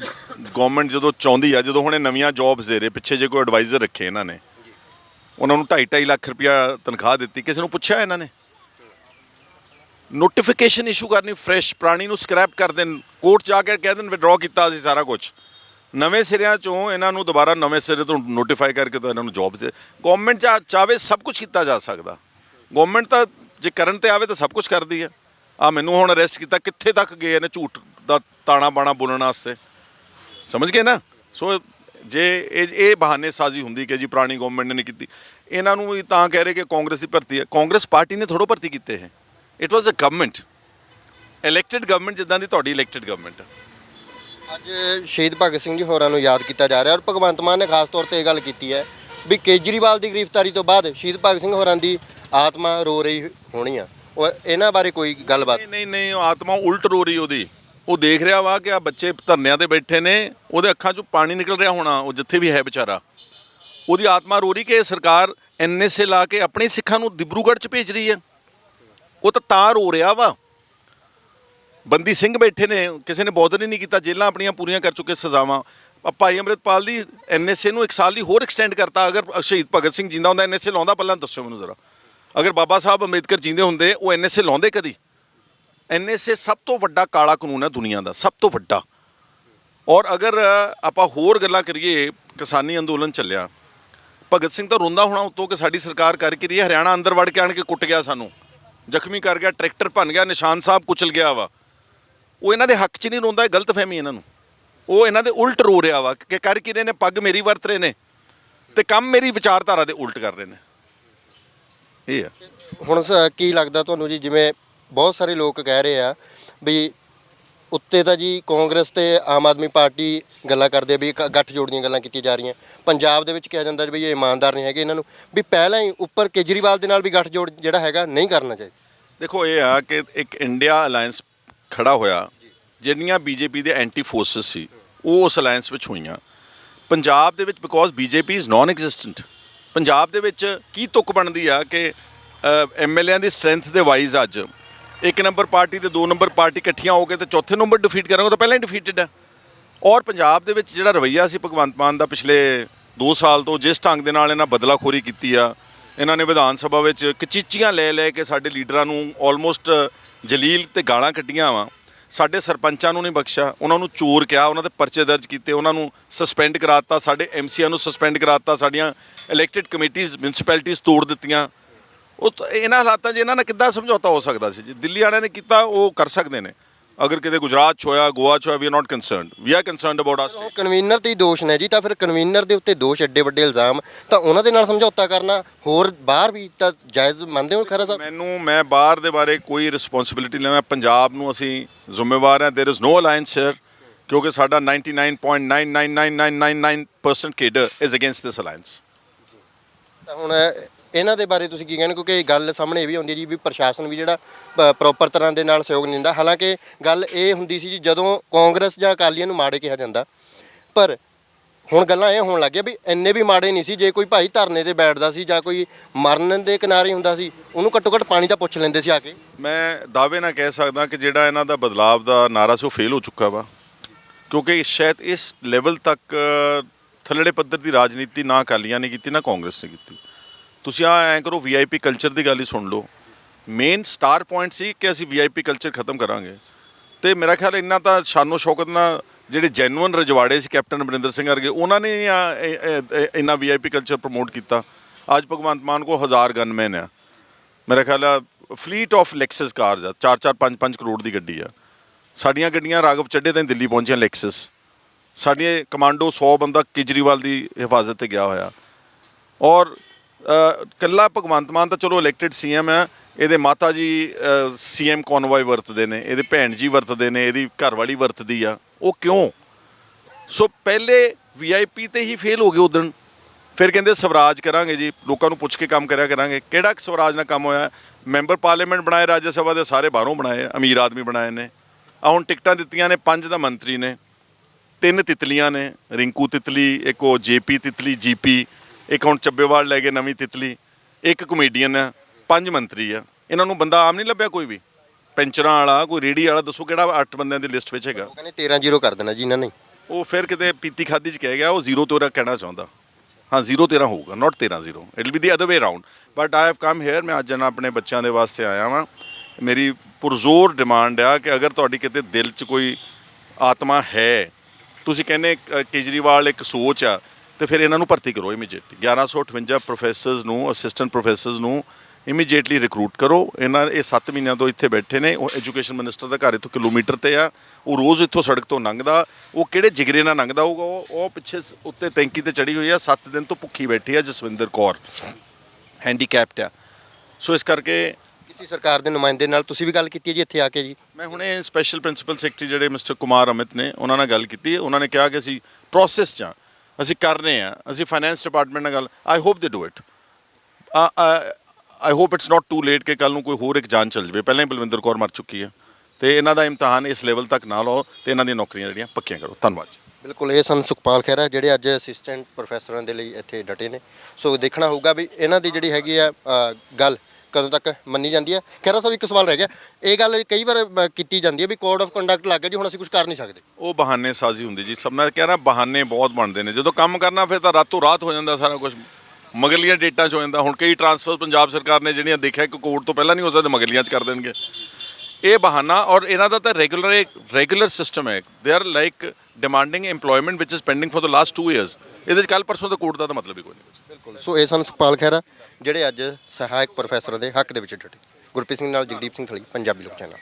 ਗਵਰਨਮੈਂਟ ਜਦੋਂ ਚਾਹੁੰਦੀ ਆ ਜਦੋਂ ਹੁਣੇ ਨਵੀਆਂ ਜੌਬਸ ਦੇ ਰਹੇ ਪਿੱਛੇ ਜੇ ਕੋਈ ਐਡਵਾਈਜ਼ਰ ਰੱਖੇ ਇਹਨਾਂ ਨੇ। ਉਹਨਾਂ ਨੂੰ 2.5 ਲੱਖ ਰੁਪਇਆ ਤਨਖਾਹ ਦਿੱਤੀ ਕਿਸੇ ਨੂੰ ਪੁੱਛਿਆ ਇਹਨਾਂ ਨੇ? ਨੋਟੀਫਿਕੇਸ਼ਨ ਇਸ਼ੂ ਕਰਨੀ ਫਰੈਸ਼ ਪ੍ਰਾਣੀ ਨੂੰ ਸਕ੍ਰੈਪ ਕਰ ਦੇਣ ਕੋਰਟ ਜਾ ਕੇ ਕਹਿ ਦੇਣ ਵਿਡਰਾਅ ਕੀਤਾ ਅਸੀਂ ਸਾਰਾ ਕੁਝ ਨਵੇਂ ਸਿਰਿਆਂ ਚੋਂ ਇਹਨਾਂ ਨੂੰ ਦੁਬਾਰਾ ਨਵੇਂ ਸਿਰੇ ਤੋਂ ਨੋਟੀਫਾਈ ਕਰਕੇ ਤਾਂ ਇਹਨਾਂ ਨੂੰ ਜੌਬਸ ਦੇ ਗਵਰਨਮੈਂਟ ਚਾ ਚਾਵੇ ਸਭ ਕੁਝ ਕੀਤਾ ਜਾ ਸਕਦਾ। ਗਵਰਨਮੈਂਟ ਤਾਂ ਜੇ ਕਰਨ ਤੇ ਆਵੇ ਤਾਂ ਸਭ ਕੁਝ ਕਰਦੀ ਹੈ। ਆ ਮੈਨੂੰ ਹੁਣ ਅਰੈਸਟ ਕੀਤਾ, ਕਿੱਥੇ ਤੱਕ ਗਏ ਨੇ ਝੂਠ ਦਾ ਤਾਣਾ ਬਾਣਾ ਬੋਲਣ ਵਾਸਤੇ? ਸਮਝ ਗਏ ਨਾ? ਸੋ ਜੇ ਇਹ ਇਹ ਬਹਾਨੇ ਸਾਜ਼ੀ ਹੁੰਦੀ ਕਿ ਜੀ ਪੁਰਾਣੀ ਗਵਰਨਮੈਂਟ ਨੇ ਨਹੀਂ ਕੀਤੀ। ਇਹਨਾਂ ਨੂੰ ਵੀ ਤਾਂ ਕਹਿ ਰਹੇ ਕਿ ਕਾਂਗਰਸ ਦੀ ਭਰਤੀ ਹੈ। ਕਾਂਗਰਸ ਪਾਰਟੀ ਨੇ ਥੋੜੋ ਭਰਤੀ ਕੀਤੇ ਹੈ it was a government elected government ਜਿੱਦਾਂ ਦੀ ਤੁਹਾਡੀ ਇਲੈਕਟਿਡ ਗਵਰਨਮੈਂਟ ਅੱਜ ਸ਼ਹੀਦ ਭਗਤ ਸਿੰਘ ਜੀ ਹੋਰਾਂ ਨੂੰ ਯਾਦ ਕੀਤਾ ਜਾ ਰਿਹਾ ਔਰ ਭਗਵੰਤ ਮਾਨ ਨੇ ਖਾਸ ਤੌਰ ਤੇ ਇਹ ਗੱਲ ਕੀਤੀ ਹੈ ਵੀ ਕੇਜਰੀਵਾਲ ਦੀ ਗ੍ਰਿਫਤਾਰੀ ਤੋਂ ਬਾਅਦ ਸ਼ਹੀਦ ਭਗਤ ਸਿੰਘ ਹੋਰਾਂ ਦੀ ਆਤਮਾ ਰੋ ਰਹੀ ਹੋਣੀ ਆ। ਉਹ ਇਹਨਾਂ ਬਾਰੇ ਕੋਈ ਗੱਲਬਾਤ? ਨਹੀਂ ਨਹੀਂ ਨਹੀਂ ਉਹ ਆਤਮਾ ਉਲਟ ਰੋ ਰਹੀ ਉਹਦੀ। ਉਹ ਦੇਖ ਰਿਹਾ ਵਾ ਕਿ ਆ ਬੱਚੇ ਧਰਨਿਆਂ ਤੇ ਬੈਠੇ ਨੇ ਉਹਦੇ ਅੱਖਾਂ 'ਚੋਂ ਪਾਣੀ ਨਿਕਲ ਰਿਹਾ ਹੋਣਾ ਉਹ ਜਿੱਥੇ ਵੀ ਹੈ ਵਿਚਾਰਾ। ਉਹਦੀ ਆਤਮਾ ਰੋ ਰਹੀ ਕਿ ਸਰਕਾਰ ਐਨਐਸਏ ਲਾ ਕੇ ਆਪਣੇ ਸਿੱਖਾਂ ਨੂੰ ਦਿਬਰੂਗੜ੍ਹ 'ਚ ਭੇਜ ਰਹੀ ਹੈ। ਉਹ ਤਾਂ ਤਾਂ ਰੋ ਰਿਹਾ ਵਾ। ਬੰਦੀ ਸਿੰਘ ਬੈਠੇ ਨੇ, ਕਿਸੇ ਨੇ ਬੋਦਰ ਹੀ ਨਹੀਂ ਕੀਤਾ ਜੇਲਾਂ ਆਪਣੀਆਂ ਪੂਰੀਆਂ ਕਰ ਚੁੱਕੇ ਸਜ਼ਾਵਾਂ। ਭਾਈ ਅੰਮ੍ਰਿਤਪਾਲ ਦੀ ਐਨਐਸਏ ਨੂੰ ਇੱਕ ਸਾਲ ਲਈ ਹੋਰ ਐਕਸਟੈਂਡ ਕਰਤਾ, ਅਗਰ ਸ਼ਹੀਦ ਭਗਤ ਸਿੰਘ ਜਿੰਦਾ ਹੁੰਦਾ ਐਨਐਸਏ ਲਾਉਂਦਾ, ਪਹਿਲਾਂ ਦੱਸੋ ਮੈਨੂੰ ਜ਼ਰਾ। ਅਗਰ ਬਾਬਾ ਸਾਹਿਬ ਅੰਬੇਦਕਰ ਜਿੰਦੇ ਹੁੰਦੇ, ਉਹ ਐਨਐਸਏ ਲਾਉਂਦੇ ਕਦੀ? ਐਨਐਸਏ ਸਭ ਤੋਂ ਵੱਡਾ ਕਾਲਾ ਕਾਨੂੰਨ ਹੈ ਦੁਨੀਆ ਦਾ, ਸਭ ਤੋਂ ਵੱਡਾ। ਔਰ ਅਗਰ ਆਪਾਂ ਹੋਰ ਗੱਲਾਂ ਕਰੀਏ, ਕਿਸਾਨੀ ਅੰਦੋਲਨ ਚੱਲਿਆ। ਭਗਤ ਸਿੰਘ ਤਾਂ ਰੋਂਦਾ ਹੋਣਾ ਉਤੋਂ ਕਿ ਸਾਡੀ ਸਰਕਾਰ ਕਰ ਕੀ ਰਹੀ ਹੈ, ਹਰਿਆਣਾ ਅੰਦਰ ਵੜ ਕੇ ਆਣ ਕੇ ਕੁੱਟ ਗਿਆ ਸਾਨੂੰ। ਜ਼ਖਮੀ ਕਰ ਗਿਆ, ਟਰੈਕਟਰ ਭੰਨ ਗਿਆ, ਨਿਸ਼ਾਨ ਸਾਹਿਬ ਕੁਚਲ ਗਿਆ ਵਾ। ਉਹ ਇਹਨਾਂ ਦੇ ਹੱਕ 'ਚ ਨਹੀਂ ਰੋਂਦਾ, ਇਹ ਗਲਤਫਹਿਮੀ ਇਹਨਾਂ ਨੂੰ। ਉਹ ਇਹਨਾਂ ਦੇ ਉਲਟ ਰੋ ਰਿਹਾ ਵਾ ਕਿ ਕਰ ਕੀ ਰਹੇ ਨੇ, ਪੱਗ ਮੇਰੀ ਵਰਤ ਰਹੇ ਨੇ ਤੇ ਕੰਮ ਮੇਰੀ ਵਿਚਾਰਧਾਰਾ ਦੇ ਉਲਟ ਕਰ ਰਹੇ ਨੇ। ਇਹ ਆ। ਹੁਣ ਸ- ਕੀ ਲੱਗਦਾ ਤੁਹਾਨੂੰ ਜੀ, ਜਿਵੇਂ ਬਹੁਤ ਸਾਰੇ ਲੋਕ ਕਹਿ ਰਹੇ ਆ ਵੀ ਉੱਤੇ ਤਾਂ ਜੀ ਕਾਂਗਰਸ ਤੇ ਆਮ ਆਦਮੀ ਪਾਰਟੀ ਗੱਲਾਂ ਕਰਦੇ ਆ ਵੀ ਇੱਕ ਗੱਠ ਜੋੜ ਦੀਆਂ ਗੱਲਾਂ ਕੀਤੀਆਂ ਜਾ ਰਹੀਆਂ। ਪੰਜਾਬ ਦੇ ਵਿੱਚ ਕਿਹਾ ਜਾਂਦਾ ਵੀ ਇਹ ਇਮਾਨਦਾਰ ਨਹੀਂ ਹੈਗੇ ਇਹਨਾਂ ਨੂੰ। ਵੀ ਪਹਿਲਾਂ ਹੀ ਉੱਪਰ ਕੇਜਰੀਵਾਲ ਦੇ ਨਾਲ ਵੀ ਗੱਠ ਜੋੜ ਜਿਹੜਾ ਹੈਗਾ ਨਹੀਂ ਕਰਨਾ ਚਾਹੀਦਾ। ਦੇਖੋ ਇਹ ਆ ਕਿ ਇੱਕ ਇੰਡੀਆ ਅਲਾਈਅੰਸ ਖੜਾ ਹੋਇਆ ਜਿਹੜੀਆਂ ਬੀਜੇਪੀ ਦੇ ਐਂਟੀ ਫੋਰਸਸ ਸੀ ਉਹ ਉਸ ਅਲਾਈਅੰਸ ਵਿੱਚ ਹੋਈਆਂ। ਪੰਜਾਬ ਦੇ ਵਿੱਚ because BJP is non existent Punjab ਦੇ ਵਿੱਚ ਕੀ ਤੁਕ ਬਣਦੀ ਆ ਕਿ ਐਮਐਲਏਆਂ ਦੀ ਸਟਰੈਂਥ ਦੇ ਵਾਈਜ਼ ਅੱਜ ਇੱਕ ਨੰਬਰ ਪਾਰਟੀ ਤੇ ਦੋ ਨੰਬਰ ਪਾਰਟੀ ਇਕੱਠੀਆਂ ਹੋ ਕੇ ਤੇ ਚੌਥੇ ਨੰਬਰ ਡਿਫੀਟ ਕਰਾਂਗੇ ਤਾਂ ਪਹਿਲਾਂ ਹੀ ਡਿਫੀਟਡ ਆ। ਔਰ ਪੰਜਾਬ ਦੇ ਵਿੱਚ ਜਿਹੜਾ ਰਵਈਆ ਸੀ ਭਗਵੰਤ ਮਾਨ ਦਾ ਪਿਛਲੇ 2 ਸਾਲ ਤੋਂ, ਜਿਸ ਢੰਗ ਦੇ ਨਾਲ ਇਹਨਾਂ ਬਦਲਾਖੋਰੀ ਕੀਤੀ ਆ, ਇਹਨਾਂ ਨੇ ਵਿਧਾਨ ਸਭਾ ਵਿੱਚ ਕਚੀਚੀਆਂ ਲੈ ਲੈ ਕੇ ਸਾਡੇ ਲੀਡਰਾਂ ਨੂੰ ਆਲਮੋਸਟ ਜਲੀਲ ਤੇ ਗਾਲਾਂ ਕੱਢੀਆਂ ਵਾ। ਸਾਡੇ ਸਰਪੰਚਾਂ ਨੂੰ ਨਹੀਂ ਬਖਸ਼ਿਆ, ਉਹਨਾਂ ਨੂੰ ਚੋਰ ਕਿਹਾ, ਉਹਨਾਂ ਦੇ ਪਰਚੇ ਦਰਜ ਕੀਤੇ, ਉਹਨਾਂ ਨੂੰ ਸਸਪੈਂਡ ਕਰਾਤਾ, ਸਾਡੇ ਐਮਸੀਆਂ ਨੂੰ ਸਸਪੈਂਡ ਕਰਾਤਾ, ਸਾਡੀਆਂ ਇਲੈਕਟਿਡ ਕਮੇਟੀਆਂ ਮਿਊਨਿਸਪੈਲਿਟੀਆਂ ਤੋੜ ਦਿੱਤੀਆਂ। ਉਹ ਤਾਂ ਇਹਨਾਂ ਹਾਲਾਤਾਂ 'ਚ ਇਹਨਾਂ ਨਾਲ ਕਿੱਦਾਂ ਸਮਝੌਤਾ ਹੋ ਸਕਦਾ ਸੀ ਜੀ ਦਿੱਲੀ ਵਾਲਿਆਂ ਨੇ ਕੀਤਾ ਉਹ ਕਰ ਸਕਦੇ ਨੇ ਅਗਰ ਕਿਤੇ ਗੁਜਰਾਤ 'ਚ ਹੋਇਆ ਗੋਆ 'ਚ ਹੋਇਆ we are not concerned we are concerned about are ਉਹ ਕਨਵੀਨਰ ਤੇ ਹੀ ਦੋਸ਼ ਨੇ ਜੀ ਤਾਂ ਫਿਰ ਕਨਵੀਨਰ ਦੇ ਉੱਤੇ ਦੋਸ਼ ਐਡੇ ਵੱਡੇ ਇਲਜ਼ਾਮ ਤਾਂ ਉਹਨਾਂ ਦੇ ਨਾਲ ਸਮਝੌਤਾ ਕਰਨਾ ਹੋਰ ਬਾਹਰ ਵੀ ਤਾਂ ਜਾਇਜ਼ ਮੰਨਦੇ ਹੋ ਖਰਾ ਸਾਹਿਬ ਮੈਨੂੰ ਮੈਂ ਬਾਹਰ ਦੇ ਬਾਰੇ ਕੋਈ ਰਿਸਪੌਂਸਿਬਿਲਿਟੀ ਨਹੀਂ ਮੈਂ ਪੰਜਾਬ ਨੂੰ ਅਸੀਂ ਜ਼ਿੰਮੇਵਾਰ ਹਾਂ there is no alliance here ਕਿਉਂਕਿ ਸਾਡਾ 99.99999% cadre is against this alliance ਤਾਂ ਹੁਣ ਇਹਨਾਂ ਦੇ ਬਾਰੇ ਤੁਸੀਂ ਕੀ ਕਹਿੰਦੇ ਕਿਉਂਕਿ ਗੱਲ ਸਾਹਮਣੇ ਇਹ ਵੀ ਆਉਂਦੀ ਹੈ ਜੀ ਵੀ ਪ੍ਰਸ਼ਾਸਨ ਵੀ ਜਿਹੜਾ ਪ੍ਰੋਪਰ ਤਰ੍ਹਾਂ ਦੇ ਨਾਲ ਸਹਿਯੋਗ ਨਹੀਂ ਦਿੰਦਾ। ਹਾਲਾਂਕਿ ਗੱਲ ਇਹ ਹੁੰਦੀ ਸੀ ਜੀ, ਜਦੋਂ ਕਾਂਗਰਸ ਜਾਂ ਅਕਾਲੀਆਂ ਨੂੰ ਮਾੜੇ ਕਿਹਾ ਜਾਂਦਾ। ਪਰ ਹੁਣ ਗੱਲਾਂ ਇਹ ਹੋਣ ਲੱਗੀਆਂ ਵੀ ਇੰਨੇ ਵੀ ਮਾੜੇ ਨਹੀਂ ਸੀ, ਜੇ ਕੋਈ ਭਾਈ ਧਰਨੇ ਤੇ ਬੈਠਦਾ ਸੀ ਜਾਂ ਕੋਈ ਮਰਨ ਦੇ ਕਿਨਾਰੇ ਹੁੰਦਾ ਸੀ, ਉਹਨੂੰ ਘੱਟੋ ਘੱਟ ਪਾਣੀ ਤਾਂ ਪੁੱਛ ਲੈਂਦੇ ਸੀ ਆ ਕੇ। ਮੈਂ ਦਾਅਵੇ ਨਾਲ ਕਹਿ ਸਕਦਾ ਕਿ ਜਿਹੜਾ ਇਹਨਾਂ ਦਾ ਬਦਲਾਵ ਦਾ ਨਾਰਾ ਸੀ, ਉਹ ਫੇਲ ਹੋ ਚੁੱਕਾ ਵਾ। ਕਿਉਂਕਿ ਸ਼ਾਇਦ ਇਸ ਲੈਵਲ ਤੱਕ ਥੱਲੜੇ ਪੱਧਰ ਦੀ ਰਾਜਨੀਤੀ ਨਾ ਅਕਾਲੀਆਂ ਨੇ ਕੀਤੀ, ਨਾ ਕਾਂਗਰਸ ਨੇ ਕੀਤੀ। ਤੁਸੀਂ ਆ ਐਂ ਕਰੋ ਵੀਆਈਪੀ ਕਲਚਰ ਦੀ ਗੱਲ ਹੀ ਸੁਣ ਲਓ। ਮੇਨ ਸਟਾਰ ਪੁਆਇੰਟ ਸੀ ਕਿ ਅਸੀਂ ਵੀਆਈਪੀ ਕਲਚਰ ਖਤਮ ਕਰਾਂਗੇ। ਤੇ ਮੇਰਾ ਖਿਆਲ ਇੰਨਾ ਤਾਂ ਸ਼ਾਨੋ ਸ਼ੌਕਤ ਨਾਲ ਜਿਹੜੇ ਜੈਨੂਇਨ ਰਜਵਾੜੇ ਸੀ ਕੈਪਟਨ ਅਮਰਿੰਦਰ ਸਿੰਘ ਵਰਗੇ, ਉਹਨਾਂ ਨੇ ਹੀ ਆ- ਇਹ- ਇਹ- ਇਹ- ਇੰਨਾ ਵੀਆਈਪੀ ਕਲਚਰ ਪ੍ਰਮੋਟ ਕੀਤਾ। ਅੱਜ ਭਗਵੰਤ ਮਾਨ ਕੋ ਹਜ਼ਾਰ ਗਨਮੈਨ ਆ। ਮੇਰਾ ਖਿਆਲ ਆ ਫਲੀਟ ਆਫ ਲੈਕਸਸ ਕਾਰਜ ਆ। 4-4 5-5 ਕਰੋੜ ਦੀ ਗੱਡੀ ਆ। ਸਾਡੀਆਂ ਗੱਡੀਆਂ ਰਾਘਵ ਚੱਡੇ ਤਾਂ ਦਿੱਲੀ ਪਹੁੰਚੀਆਂ ਲੈਕਸਸ ਸਾਡੀਆਂ ਕਮਾਂਡੋ 100 ਬੰਦਾ ਕੇਜਰੀਵਾਲ ਦੀ ਹਿਫਾਜ਼ਤ ਤੇ ਗਿਆ ਹੋਇਆ। ਔਰ ਕੱਲਾ ਭਗਵੰਤ ਮਾਨ ਤਾਂ ਚਲੋ ਇਲੈਕਟਿਡ ਸੀਐਮ ਹੈ। ਇਹਦੇ ਮਾਤਾ ਜੀ ਸੀਐਮ ਕਨਵੋਏ ਵਰਤਦੇ ਨੇ, ਇਹਦੇ ਭੈਣ ਜੀ ਵਰਤਦੇ ਨੇ, ਇਹਦੀ ਘਰਵਾਲੀ ਵਰਤਦੀ ਆ। ਉਹ ਕਿਉਂ? ਸੋ ਪਹਿਲੇ ਵੀਆਈਪੀ ਤੇ ਹੀ ਫੇਲ ਹੋ ਗਏ ਉਦਣ ਫਿਰ ਕਹਿੰਦੇ ਸਵਰਾਜ ਕਰਾਂਗੇ ਜੀ, ਲੋਕਾਂ ਨੂੰ ਪੁੱਛ ਕੇ ਕੰਮ ਕਰਿਆ ਕਰਾਂਗੇ। ਕਿਹੜਾ ਸਵਰਾਜ ਨਾਲ ਕੰਮ ਹੋਇਆ? ਮੈਂਬਰ ਪਾਰਲੀਮੈਂਟ ਬਣਾਏ, ਰਾਜ ਸਭਾ ਦੇ ਸਾਰੇ ਬਾਹਰੋਂ ਬਣਾਏ, ਅਮੀਰ ਆਦਮੀ ਬਣਾਏ ਨੇ। ਆ ਹੁਣ ਟਿਕਟਾਂ ਦਿੱਤੀਆਂ ਨੇ, ਪੰਜ ਦਾ ਮੰਤਰੀ ਨੇ। ਤਿੰਨ ਤਿਤਲੀਆਂ ਨੇ, ਰਿੰਕੂ ਤਿਤਲੀ, ਇੱਕ ਉਹ ਜੇਪੀ ਤਿਤਲੀ, ਜੀਪੀ। ਇੱਕ ਹੁਣ ਚੱਬੇਵਾਲ ਲੈ ਗਏ ਨਵੀਂ ਤਿਤਲੀ ਇੱਕ ਕਮੇਡੀਅਨ ਆ ਪੰਜ ਮੰਤਰੀ ਆ ਇਹਨਾਂ ਨੂੰ ਬੰਦਾ ਆਮ ਨਹੀਂ ਲੱਭਿਆ ਕੋਈ ਵੀ। ਪੈਂਚਰਾਂ ਵਾਲਾ ਕੋਈ ਰੇੜੀ ਵਾਲਾ ਦੱਸੋ ਕਿਹੜਾ ਅੱਠ ਬੰਦਿਆਂ ਦੀ ਲਿਸਟ ਵਿੱਚ ਹੈਗਾ। ਉਹ ਕਹਿੰਦੇ 13 ਜ਼ੀਰੋ ਕਰ ਦੇਣਾ ਜੀ ਇਹਨਾਂ ਨੇ। ਉਹ ਫਿਰ ਕਿਤੇ ਪੀਤੀ ਖਾਦੀ ਚ ਕਹਿ ਗਿਆ ਉਹ ਜ਼ੀਰੋ ਤੋਂ ਕਹਿਣਾ ਚਾਹੁੰਦਾ। ਹਾਂ ਜ਼ੀਰੋ 13 ਹੋਊਗਾ not 13 zero. It will be the other way around but I have come here ਮੈਂ ਅੱਜ ਨਾ ਆਪਣੇ ਬੱਚਿਆਂ ਦੇ ਵਾਸਤੇ ਆਇਆ ਵਾਂ। ਮੇਰੀ ਪੁਰਜ਼ੋਰ ਡਿਮਾਂਡ ਆ ਕਿ ਅਗਰ ਤੁਹਾਡੀ ਕਿਤੇ ਦਿਲ 'ਚ ਕੋਈ ਆਤਮਾ ਹੈ ਤੁਸੀਂ ਕਹਿੰਦੇ ਕੇਜਰੀਵਾਲ ਇੱਕ ਸੋਚ ਆ ਤੇ ਫਿਰ ਇਹਨਾਂ ਨੂੰ ਭਰਤੀ ਕਰੋ ਇਮੀਡੀਏਟਲੀ 1158 ਪ੍ਰੋਫੈਸਰਸ ਨੂੰ ਅਸਿਸਟੈਂਟ ਪ੍ਰੋਫੈਸਰਸ ਨੂੰ ਇਮੀਡੀਏਟਲੀ ਰਿਕਰੂਟ ਕਰੋ। ਇਹਨਾਂ ਇਹ 7 ਮਹੀਨਿਆਂ ਤੋਂ ਇੱਥੇ ਬੈਠੇ ਨੇ। ਉਹ ਐਜੂਕੇਸ਼ਨ ਮਿਨਿਸਟਰ ਦਾ ਘਰ ਇੱਥੋਂ ਕਿਲੋਮੀਟਰ ਤੇ ਆ। ਉਹ ਰੋਜ਼ ਇੱਥੋਂ ਸੜਕ ਤੋਂ ਲੰਘਦਾ। ਉਹ ਕਿਹੜੇ ਜਿਗਰੇ ਨਾਲ ਲੰਘਦਾ ਹੋਊਗਾ? ਉਹ ਉਹ ਪਿੱਛੇ ਉੱਤੇ ਟੈਂਕੀ ਤੇ ਚੜੀ ਹੋਈ ਆ। 7 ਦਿਨ ਤੋਂ ਭੁੱਖੀ ਬੈਠੀ ਆ ਜਸਵਿੰਦਰ ਕੌਰ। ਹੈਂਡੀਕੈਪਟ ਆ। ਸੋ ਇਸ ਕਰਕੇ ਕਿਸੇ ਸਰਕਾਰ ਦੇ ਨੁਮਾਇੰਦੇ ਨਾਲ ਤੁਸੀਂ ਵੀ ਗੱਲ ਕੀਤੀ ਹੈ ਜੀ ਇੱਥੇ ਆ ਕੇ ਜੀ? ਮੈਂ ਹੁਣੇ ਸਪੈਸ਼ਲ ਪ੍ਰਿੰਸੀਪਲ ਸੈਕਟਰੀ ਜਿਹੜੇ ਮਿਸਟਰ ਕੁਮਾਰ ਅਮਿਤ ਨੇ ਉਹਨਾਂ ਨਾਲ ਗੱਲ ਕੀਤੀ। ਹੈ ਉਹਨਾਂ ਨੇ ਕਿਹਾ ਕਿ ਅਸੀਂ ਪ੍ਰੋਸੈਸ 'ਚ ਅਸੀਂ ਕਰ ਰਹੇ ਹਾਂ ਅਸੀਂ ਫਾਈਨੈਂਸ ਡਿਪਾਰਟਮੈਂਟ ਨਾਲ ਗੱਲ I hope they do it I hope it's not too late ਕਿ ਕੱਲ ਨੂੰ ਕੋਈ ਹੋਰ ਇੱਕ ਜਾਨ ਚੱਲ ਜਾਵੇ। ਪਹਿਲਾਂ ਹੀ ਬਲਵਿੰਦਰ ਕੌਰ ਮਰ ਚੁੱਕੀ ਹੈ। ਤੇ ਇਹਨਾਂ ਦਾ ਇਮਤਿਹਾਨ ਇਸ ਲੈਵਲ ਤੱਕ ਨਾ ਲਓ ਤੇ ਇਹਨਾਂ ਦੀਆਂ ਨੌਕਰੀਆਂ ਜਿਹੜੀਆਂ ਪੱਕੀਆਂ ਕਰੋ। ਧੰਨਵਾਦ ਜੀ। ਬਿਲਕੁਲ, ਇਹ ਸਨ ਸੁਖਪਾਲ ਖਹਿਰਾ ਜਿਹੜੇ ਅੱਜ ਅਸਿਸਟੈਂਟ ਪ੍ਰੋਫੈਸਰਾਂ ਦੇ ਲਈ ਇੱਥੇ ਡਟੇ ਨੇ। ਸੋ ਦੇਖਣਾ ਹੋਊਗਾ ਵੀ ਇਹਨਾਂ ਦੀ ਜਿਹੜੀ ਹੈਗੀ ਆ ਗੱਲ ਕਦੋਂ ਤੱਕ ਮੰਨੀ ਜਾਂਦੀ ਹੈ? ਖਹਿਰਾ ਸਾਹਿਬ ਇੱਕ ਸਵਾਲ ਰਹਿ ਗਿਆ। ਇਹ ਗੱਲ ਕਈ ਵਾਰ ਅ, ਕੀਤੀ ਜਾਂਦੀ ਹੈ ਵੀ ਕੋਡ ਆਫ ਕੰਡਕਟ ਲੱਗ ਗਿਆ ਜੀ ਹੁਣ ਅਸੀਂ ਕੁਝ ਕਰ ਨਹੀਂ ਸਕਦੇ। ਉਹ ਬਹਾਨੇ ਸਾਜ਼ੀ ਹੁੰਦੀ ਜੀ। ਸਭ ਮੈਂ ਕਹਿ ਰਿਹਾ ਬਹਾਨੇ ਬਹੁਤ ਬਣਦੇ ਨੇ। ਜਦੋਂ ਕੰਮ ਕਰਨਾ ਫਿਰ ਤਾਂ ਰਾਤੋਂ ਰਾਤ ਹੋ ਜਾਂਦਾ ਸਾਰਾ ਕੁਝ ਮਗਲੀਆਂ ਡੇਟਾਂ 'ਚ ਹੋ ਜਾਂਦਾ। ਹੁਣ ਕਈ ਟਰਾਂਸਫਰ ਪੰਜਾਬ ਸਰਕਾਰ ਨੇ ਜਿਹੜੀਆਂ ਦੇਖਿਆ ਕਿ ਕੋਰਟ ਤੋਂ ਪਹਿਲਾਂ ਨਹੀਂ ਹੋ ਸਕਦੇ ਮਗਰਲੀਆਂ 'ਚ ਕਰ ਦੇਣਗੇ। ਇਹ ਬਹਾਨਾ ਔਰ ਇਹਨਾਂ ਦਾ ਤਾਂ ਰੈਗੂਲਰ ਇੱਕ ਰੈਗੂਲਰ ਸਿਸਟਮ ਹੈ। They are like demanding EMPLOYMENT which is pending for the last 2 years ਇਹਦੇ 'ਚ ਕੱਲ ਪਰਸੋਂ ਦਾ ਕੋਰਟ ਦਾ ਤਾਂ ਮਤਲਬ ਹੀ ਕੋਈ ਨਹੀਂ। ਬਿਲਕੁਲ। ਸੋ ਇਹ ਸਨ ਸੁਖਪਾਲ ਖਹਿਰਾ, ਜਿਹੜੇ ਅੱਜ ਸਹਾਇਕ ਪ੍ਰੋਫੈਸਰ ਦੇ ਹੱਕ ਦੇ ਵਿੱਚ ਡਟੇ ਗੁਰਪ੍ਰੀਤ ਸਿੰਘ ਨਾਲ ਜਗਦੀਪ ਸਿੰਘ ਥਲੀ, ਪੰਜਾਬੀ ਲੋਕ ਚੈਨਲ।